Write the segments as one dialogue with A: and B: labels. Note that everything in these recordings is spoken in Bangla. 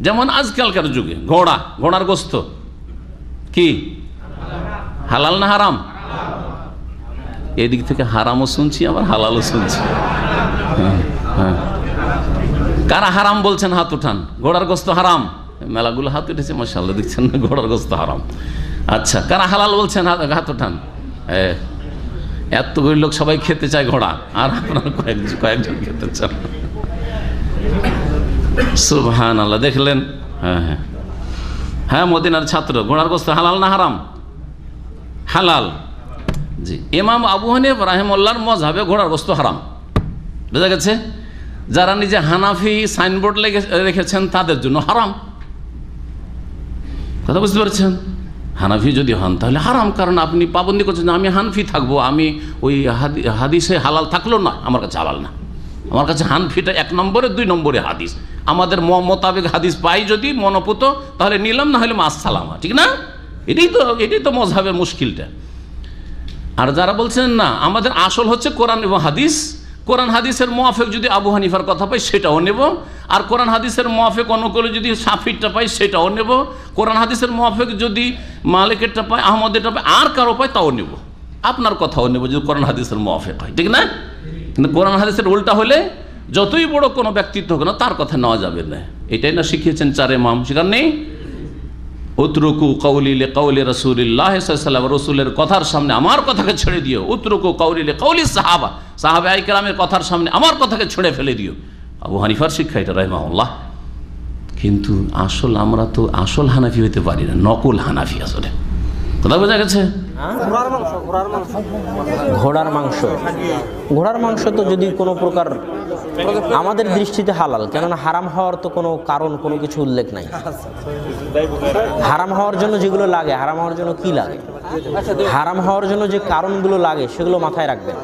A: যেমন আজকালকার যুগে ঘোড়া ঘোড়ার গোস্ত। কি? হালাল না হারাম? এদিক থেকে হারামও শুনছি আবার হালালও শুনছি। হ্যাঁ, হ্যাঁ। কারা হারাম বলছেন হাত উঠান? ঘোড়ার গোস্ত হারাম? মেলাগুলো হাত উঠেছে মশাল্লা দেখছেন না ঘোড়ার গোস্ত হারাম। আচ্ছা কারা হালাল বলছেন হাত উঠান? এ, এতগুলি লোক সবাই খেতে চায় ঘোড়া আর আপনার কয়েকজন কয়েকজন খেতে চান। সুবহান আল্লাহ দেখলেন? হ্যাঁ হ্যাঁ। হ্যাঁ মদিনার ছাত্র ঘোড়ার গোস্ত হালাল না হারাম? হালাল। জি, ইমাম আবু হানিফ রাহেমুল্লাহর মজাবে ঘোড়ার গোস্ত হারাম। বোঝা গেছে? যারা নিজে হানাফি সাইনবোর্ড রেখেছেন, তাদের জন্য হারাম। কথা বুঝতে পারছেন? হানাফি যদি হন, তাহলে হারাম, কারণ আপনি পাবন্দি করছেন আমি হানফি থাকব, আমি ওই হাদি- হাদিসে হালাল থাকল না, আমার কাছে হালাল না। আমার কাছে হানফিটা এক নম্বরে, দুই নম্বরে হাদিস। আমাদের মোতাবেক হাদিস পাই যদি মনোপুত, তাহলে নিলাম, না হলে মাস সালামা ঠিক না? এটাই তো এটাই তো মজাবের মুশকিলটা। আর যারা বলছেন, না, আমাদের আসল হচ্ছে কোরআন এবং হাদিস। কোরআন হাদিসের মোয়াফেক যদি আবু হানিফার কথা পাই, সেটাও নেব। আর কোরআন হাদিসের মোয়াফেক অনুকূলে যদি সাফিরটা পাই, সেটাও নেব। কোরআন হাদিসের মোয়াফেক যদি মালিকেরটা পাই আহমদেরটা পাই আর কারও পাই তাও নেব। আপনার কথাও নেব যদি কোরআন হাদিসের মোয়াফেক হয়, ঠিক না? কিন্তু কোরআন হাদিসের উল্টা হলে যতই বড় কোনো ব্যক্তিত্ব হোক না, তার কথা নেওয়া যাবে না। এটাই না শিখিয়েছেন চারে মাম সেখানে নেই? উতরুকু কৌলিলে কৌলি রসুলিল্লাহ সাল্লাম রসুলের কথার সামনে আমার কথাকে ছেড়ে দিও। উতরুকু কৌলিলে কৌলি সাহাবা, সাহাবে আইকেরামের কথার সামনে আমার কথাকে ছেড়ে ফেলে দিও। আবু হানিফার শিক্ষা এটা রহমাউল্লাহ কিন্তু আসল আমরা তো আসল হানাফি হইতে পারি না, নকল হানাফি আসলে। কথা বোঝা গেছে?
B: ঘোড়ার মাংস। ঘোড়ার মাংস তো যদি কোনো প্রকার আমাদের দৃষ্টিতে হালাল, কেননা হারাম হওয়ার তো কোনো কারণ, কোনো কিছু উল্লেখ নাই। হারাম হওয়ার জন্য যেগুলো লাগে, হারাম হওয়ার জন্য কি লাগে? হারাম হওয়ার জন্য যে কারণগুলো লাগে সেগুলো মাথায় রাখবেন।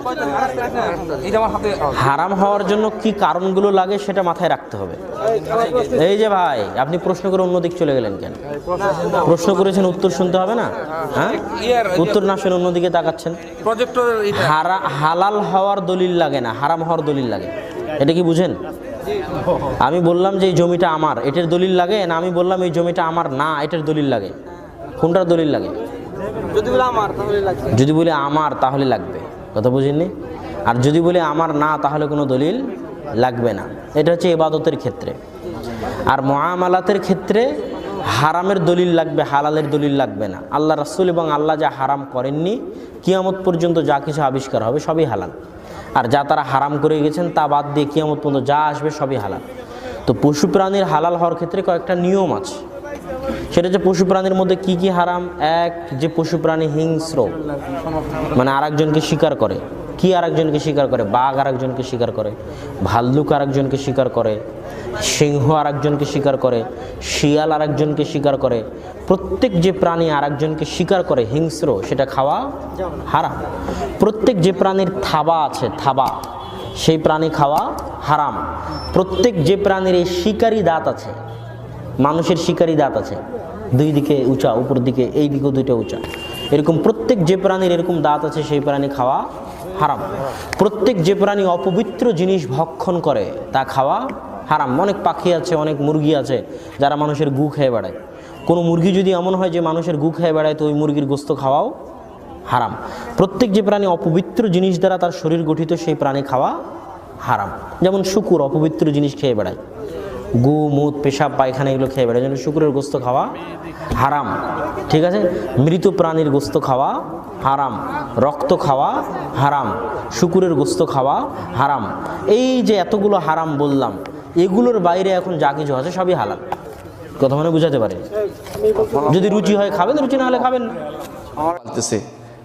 B: হারাম হওয়ার জন্য কি কারণগুলো লাগে সেটা মাথায় রাখতে হবে। এই যে ভাই আপনি প্রশ্ন করে অন্যদিক চলে গেলেন কেন? প্রশ্ন করেছেন উত্তর শুনতে হবে না? হ্যাঁ? উত্তর না শুনে অন্যদিকে তাকাচ্ছেন। হারা হালাল হওয়ার দলিল লাগে না হারাম হওয়ার দলিল লাগে। এটা কি বুঝেন? আমি বললাম যে এই জমিটা আমার এটার দলিল লাগে না আমি বললাম এই জমিটা আমার না এটার দলিল লাগে। কোনটার দলিল লাগে?
C: যদি বলে আমার, তাহলে লাগবে।
B: কথা বুঝেননি? আর যদি বলে আমার না, তাহলে কোনো দলিল লাগবে না। এটা হচ্ছে এবাদতের ক্ষেত্রে। আর মহামালাতের ক্ষেত্রে হারামের দলিল লাগবে, হালালের দলিল লাগবে না। আল্লাহ রাসুল এবং আল্লাহ যা হারাম করেননি, কিয়ামত পর্যন্ত যা কিছু আবিষ্কার হবে সবই হালাল। আর যা তারা হারাম করে গেছেন, তা বাদ দিয়ে কিয়ামত পর্যন্ত যা আসবে সবই হালাল। তো পশু প্রাণীর হালাল হওয়ার ক্ষেত্রে কয়েকটা নিয়ম আছে। সেটা হচ্ছে পশু প্রাণীর মধ্যে কি কি হারাম? এক, যে পশু প্রাণী হিংস্র মানে আরেকজনকে শিকার করে। কি আরেকজনকে শিকার করে? বাঘ আরেকজনকে শিকার করে। ভাল্লুক আরেকজনকে শিকার করে। সিংহ আরেকজনকে শিকার করে। শিয়াল আরেকজনকে শিকার করে। প্রত্যেক যে প্রাণী আরেকজনকে শিকার করে, হিংস্র, সেটা খাওয়া হারাম। প্রত্যেক যে প্রাণীর থাবা আছে, থাবা, সেই প্রাণী খাওয়া হারাম। প্রত্যেক যে প্রাণীর এই শিকারী দাঁত আছে মানুষের শিকারী দাঁত আছে। দুই দিকে উঁচা উপর দিকে এই দিকেও দুইটা উঁচা। এরকম প্রত্যেক যে প্রাণীর এরকম দাঁত আছে, সেই প্রাণী খাওয়া হারাম। প্রত্যেক যে প্রাণী অপবিত্র জিনিস ভক্ষণ করে, তা খাওয়া হারাম। অনেক পাখি আছে, অনেক মুরগি আছে, যারা মানুষের গু খেয়ে বেড়ায়। কোনো মুরগি যদি এমন হয় যে মানুষের গু খেয়ে বেড়ায়, তো ওই মুরগির গোস্ত খাওয়াও হারাম। প্রত্যেক যে প্রাণী অপবিত্র জিনিস দ্বারা তার শরীর গঠিত, সেই প্রাণী খাওয়া হারাম। যেমন শুকুর, অপবিত্র জিনিস খেয়ে বেড়ায়। গু মুত পেশাব, পায়খানা এগুলো খেয়ে বেড়ায়। যেন শুকুরের গোস্ত খাওয়া হারাম, ঠিক আছে? মৃত প্রাণীর গোস্ত খাওয়া হারাম, রক্ত খাওয়া হারাম, শুকুরের গোস্ত খাওয়া হারাম। এই যে এতগুলো হারাম বললাম, এগুলোর বাইরে এখন যা কিছু আছে সবই হালাল। কথা মানে বুঝাতে পারে? যদি রুচি হয় খাবেন, রুচি না হলে খাবেন না।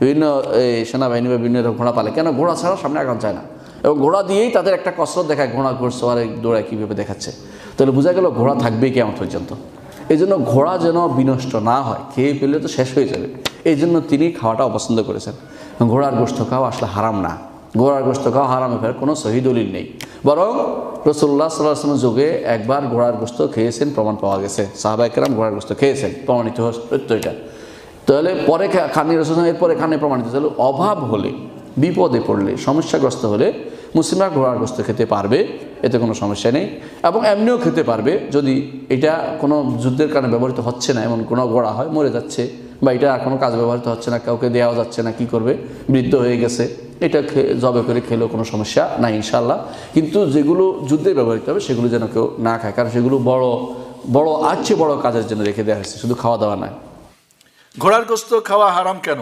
D: বিভিন্ন, এই সেনাবাহিনী বা বিভিন্ন ঘোড়া পালে। কেন? ঘোড়া ছাড়া সামনে আগান যায় না। এবং ঘোড়া দিয়েই তাদের একটা কসরত দেখায়, ঘোড়া ঘুরছে আর দৌড়ায় কীভাবে দেখাচ্ছে। তাহলে বোঝা গেল ঘোড়া থাকবে কেমন পর্যন্ত। এই জন্য ঘোড়া যেন বিনষ্ট না হয়, খেয়ে পেলে তো শেষ হয়ে যাবে। এই জন্য তিনি খাওয়াটা অপছন্দ করেছেন। ঘোড়ার গোষ্ঠ খাওয়া আসলে হারাম না। ঘোড়ার গোষ্ঠ খাওয়া হারামে ফেরার কোনো সহি দলিল নেই। বরং রসুল্লাহ সাল্লাহ যুগে একবার ঘোড়ার গোস্ত খেয়েছেন, প্রমাণ পাওয়া গেছে। সাহাবাইকেরাম ঘোড়ার গোস্ত খেয়েছেন, প্রমাণিত সত্য এটা। তাহলে পরে খানি রসুল এরপরে খানে প্রমাণিত তাহলে অভাব হলে, বিপদে পড়লে, সমস্যাগ্রস্ত হলে মুসলিমরা ঘোড়ার গোস্ত খেতে পারবে, এতে কোনো সমস্যা নেই। এবং এমনিও খেতে পারবে, যদি এটা কোনো যুদ্ধের কারণে ব্যবহৃত হচ্ছে না, এমন কোনো ঘোড়া হয়, মরে যাচ্ছে, বা এটা কোনো কাজ ব্যবহৃত হচ্ছে না, কাউকে দেওয়া যাচ্ছে না, কি করবে? বৃদ্ধ হয়ে গেছে, এটা জবে করে খেলেও কোনো সমস্যা নাই ইনশাল্লাহ কিন্তু যেগুলো যুদ্ধে ব্যবহৃত হবে, সেগুলো যেন কেউ না খায়, কারণ সেগুলো বড় বড় আছে বড় কাজের জন্য রেখে দেওয়া হয়েছে, শুধু খাওয়া দাওয়া নয়।
E: ঘোড়ার গোস্ত খাওয়া হারাম কেন?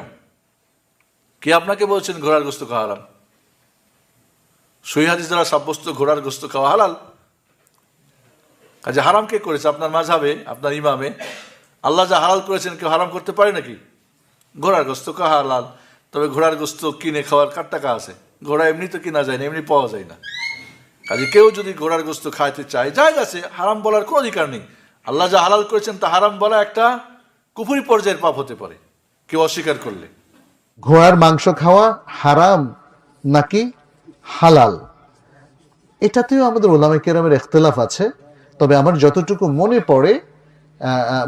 E: কে আপনাকে বলছেন ঘোড়ার গোস্ত খাওয়া হারাম? সই হাদিস দ্বারা সাব্যস্ত ঘোড়ার গোস্ত খাওয়া হালাল। কাজে হারাম কে করেছে? আপনার মাঝাবে আপনার ইমামে। আল্লাহ যা হালাল করেছেন, কেউ হারাম করতে পারে নাকি? ঘোড়ার গোস্ত খাওয়া হালাল। তবে ঘোড়ার গোস্ত কিনে খাওয়ার কার টাকা আছে? ঘোড়া এমনি তো কিনা যায় না, এমনি পাওয়া যায় না। কাজে কেউ যদি ঘোড়ার গোস্ত খাইতে চায়, যায় আছে হারাম বলার কোনো অধিকার নেই। আল্লাহ যা হালাল করেছেন, তা হারাম বলা একটা কুপুরি পর্যায়ের পাপ হতে পারে, কেউ অস্বীকার করলে।
F: ঘোড়ার মাংস খাওয়া হারাম নাকি? হালাল। এটাতেও আমাদের ওলামা কেরামের এখতলাফ আছে, তবে আমার যতটুকু মনে পড়ে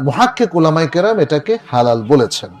F: মহাক্কে ওলামাই কেরাম এটাকে হালাল বলেছেন।